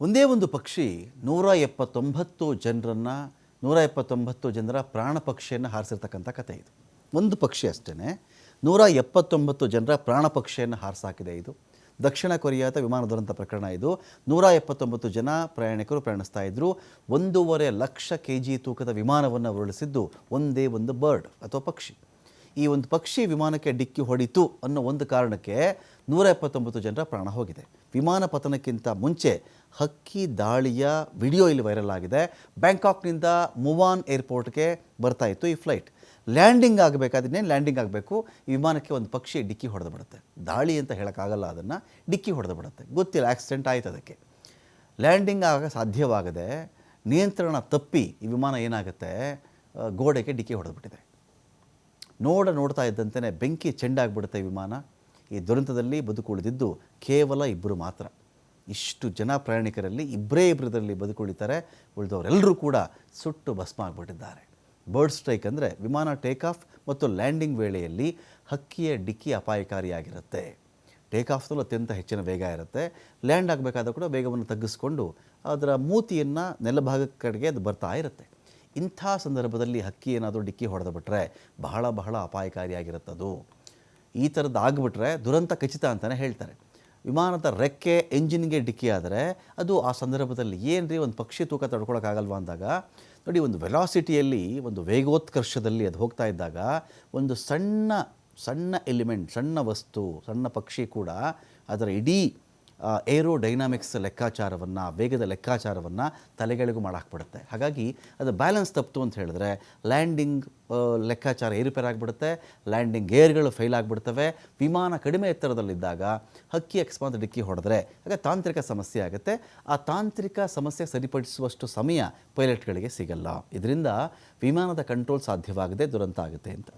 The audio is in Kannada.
ಒಂದೇ ಒಂದು ಪಕ್ಷಿ ನೂರ ಎಪ್ಪತ್ತೊಂಬತ್ತು ಜನರನ್ನು, ನೂರ ಎಪ್ಪತ್ತೊಂಬತ್ತು ಜನರ ಪ್ರಾಣ ಪಕ್ಷಿಯನ್ನು ಹಾರಿಸಿರ್ತಕ್ಕಂಥ ಕಥೆ ಇದು. ಒಂದು ಪಕ್ಷಿ ಅಷ್ಟೇ ನೂರ ಎಪ್ಪತ್ತೊಂಬತ್ತು ಜನರ ಪ್ರಾಣ ಪಕ್ಷಿಯನ್ನು ಹಾರಿಸಾಕಿದೆ ಇದು. ದಕ್ಷಿಣ ಕೊರಿಯಾದ ವಿಮಾನ ದುರಂತ ಪ್ರಕರಣ ಇದು. ನೂರ ಎಪ್ಪತ್ತೊಂಬತ್ತು ಜನ ಪ್ರಯಾಣಿಕರು ಪ್ರಯಾಣಿಸ್ತಾ ಇದ್ದರು ಒಂದೂವರೆ ಲಕ್ಷ ಕೆ ಜಿ ತೂಕದ ವಿಮಾನವನ್ನು ಉರುಳಿಸಿದ್ದು ಒಂದೇ ಒಂದು ಬರ್ಡ್ ಅಥವಾ ಪಕ್ಷಿ. ಈ ಒಂದು ಪಕ್ಷಿ ವಿಮಾನಕ್ಕೆ ಡಿಕ್ಕಿ ಹೊಡಿತು ಅನ್ನೋ ಒಂದು ಕಾರಣಕ್ಕೆ ನೂರ ಎಪ್ಪತ್ತೊಂಬತ್ತು ಜನರ ಪ್ರಾಣ ಹೋಗಿದೆ. ವಿಮಾನ ಪತನಕ್ಕಿಂತ ಮುಂಚೆ ಹಕ್ಕಿ ದಾಳಿಯ ವಿಡಿಯೋ ಇಲ್ಲಿ ವೈರಲ್ ಆಗಿದೆ. ಬ್ಯಾಂಕಾಕ್ನಿಂದ ಮುವಾನ್ ಏರ್ಪೋರ್ಟ್ಗೆ ಬರ್ತಾ ಇತ್ತು ಈ ಫ್ಲೈಟ್. ಲ್ಯಾಂಡಿಂಗ್ ಆಗಬೇಕಾದ್ರೆ ಲ್ಯಾಂಡಿಂಗ್ ಆಗಬೇಕು? ಈ ವಿಮಾನಕ್ಕೆ ಒಂದು ಪಕ್ಷಿ ಡಿಕ್ಕಿ ಹೊಡೆದು ಬಿಡುತ್ತೆ. ದಾಳಿ ಅಂತ ಹೇಳೋಕ್ಕಾಗಲ್ಲ ಅದನ್ನು, ಡಿಕ್ಕಿ ಹೊಡೆದು ಬಿಡುತ್ತೆ. ಗೊತ್ತಿಲ್ಲ, ಆಕ್ಸಿಡೆಂಟ್ ಆಯಿತು ಅದಕ್ಕೆ. ಲ್ಯಾಂಡಿಂಗ್ ಆಗ ಸಾಧ್ಯವಾಗದೆ ನಿಯಂತ್ರಣ ತಪ್ಪಿ ಈ ವಿಮಾನ ಏನಾಗುತ್ತೆ? ಗೋಡೆಗೆ ಡಿಕ್ಕಿ ಹೊಡೆದ್ಬಿಟ್ಟಿದೆ ನೋಡ ನೋಡ್ತಾ ಇದ್ದಂತೆ ಬೆಂಕಿ ಚೆಂಡಾಗ್ಬಿಡುತ್ತೆ ವಿಮಾನ. ಈ ದುರಂತದಲ್ಲಿ ಬದುಕುಳಿದಿದ್ದು ಕೇವಲ ಇಬ್ಬರು ಮಾತ್ರ. ಇಷ್ಟು ಜನ ಪ್ರಯಾಣಿಕರಲ್ಲಿ ಇಬ್ಬರೇ ಇಬ್ಬರದಲ್ಲಿ ಬದುಕುಳಿತಾರೆ. ಉಳಿದವರೆಲ್ಲರೂ ಕೂಡ ಸುಟ್ಟು ಭಸ್ಮ ಆಗಿಬಿಟ್ಟಿದ್ದಾರೆ ಬರ್ಡ್ ಸ್ಟ್ರೈಕ್ ಅಂದರೆ ವಿಮಾನ ಟೇಕ್ ಆಫ್ ಮತ್ತು ಲ್ಯಾಂಡಿಂಗ್ ವೇಳೆಯಲ್ಲಿ ಹಕ್ಕಿಯ ಡಿಕ್ಕಿ ಅಪಾಯಕಾರಿಯಾಗಿರುತ್ತೆ. ಟೇಕ್ ಅತ್ಯಂತ ಹೆಚ್ಚಿನ ವೇಗ ಇರುತ್ತೆ. ಲ್ಯಾಂಡ್ ಆಗಬೇಕಾದ ಕೂಡ ವೇಗವನ್ನು ತಗ್ಗಿಸ್ಕೊಂಡು ಅದರ ಮೂತಿಯನ್ನು ನೆಲಭಾಗದ ಕಡೆಗೆ ಅದು ಬರ್ತಾ ಇರುತ್ತೆ. ಇಂಥ ಸಂದರ್ಭದಲ್ಲಿ ಹಕ್ಕಿ ಏನಾದರೂ ಡಿಕ್ಕಿ ಹೊಡೆದು ಬಿಟ್ಟರೆ ಬಹಳ ಬಹಳ ಅಪಾಯಕಾರಿಯಾಗಿರುತ್ತದು. ಈ ಥರದ್ದು ಆಗಿಬಿಟ್ರೆ ದುರಂತ ಖಚಿತ ಅಂತಲೇ ಹೇಳ್ತಾರೆ. ವಿಮಾನದ ರೆಕ್ಕೆ ಎಂಜಿನ್ಗೆ ಡಿಕ್ಕಿ ಆದರೆ ಅದು ಆ ಸಂದರ್ಭದಲ್ಲಿ ಏನು ರೀ ಒಂದು ಪಕ್ಷಿ ತೂಕ ತಡ್ಕೊಳಕ್ಕಾಗಲ್ವಾ ಅಂದಾಗ, ನೋಡಿ ಒಂದು ವೆಲಾಸಿಟಿಯಲ್ಲಿ ಒಂದು ವೇಗೋತ್ಕರ್ಷದಲ್ಲಿ ಅದು ಹೋಗ್ತಾ ಇದ್ದಾಗ ಒಂದು ಸಣ್ಣ ಸಣ್ಣ ಎಲಿಮೆಂಟ್, ಸಣ್ಣ ವಸ್ತು, ಸಣ್ಣ ಪಕ್ಷಿ ಕೂಡ ಅದರ ಇಡೀ ಏರೋ ಡೈನಾಮಿಕ್ಸ್ ಲೆಕ್ಕಾಚಾರವನ್ನು, ವೇಗದ ಲೆಕ್ಕಾಚಾರವನ್ನು ತಲೆಗಳಿಗೂ ಮಾಡಾಕ್ಬಿಡುತ್ತೆ. ಹಾಗಾಗಿ ಅದು ಬ್ಯಾಲೆನ್ಸ್ ತಪ್ಪಿತು ಅಂತ ಹೇಳಿದ್ರೆ ಲ್ಯಾಂಡಿಂಗ್ ಲೆಕ್ಕಾಚಾರ ಏರುಪೇರು ಆಗಿಬಿಡುತ್ತೆ ಲ್ಯಾಂಡಿಂಗ್ ಗೇರ್ಗಳು ಫೇಲ್ ಆಗಿಬಿಡ್ತವೆ. ವಿಮಾನ ಕಡಿಮೆ ಎತ್ತರದಲ್ಲಿದ್ದಾಗ ಹಕ್ಕಿ ಅಕಸ್ಮಾತ್ ಡಿಕ್ಕಿ ಹೊಡೆದ್ರೆ ಆಗ ತಾಂತ್ರಿಕ ಸಮಸ್ಯೆ ಆಗುತ್ತೆ. ಆ ತಾಂತ್ರಿಕ ಸಮಸ್ಯೆ ಸರಿಪಡಿಸುವಷ್ಟು ಸಮಯ ಪೈಲಟ್ಗಳಿಗೆ ಸಿಗಲ್ಲ. ಇದರಿಂದ ವಿಮಾನದ ಕಂಟ್ರೋಲ್ ಸಾಧ್ಯವಾಗದೆ ದುರಂತ ಆಗುತ್ತೆ ಅಂತ.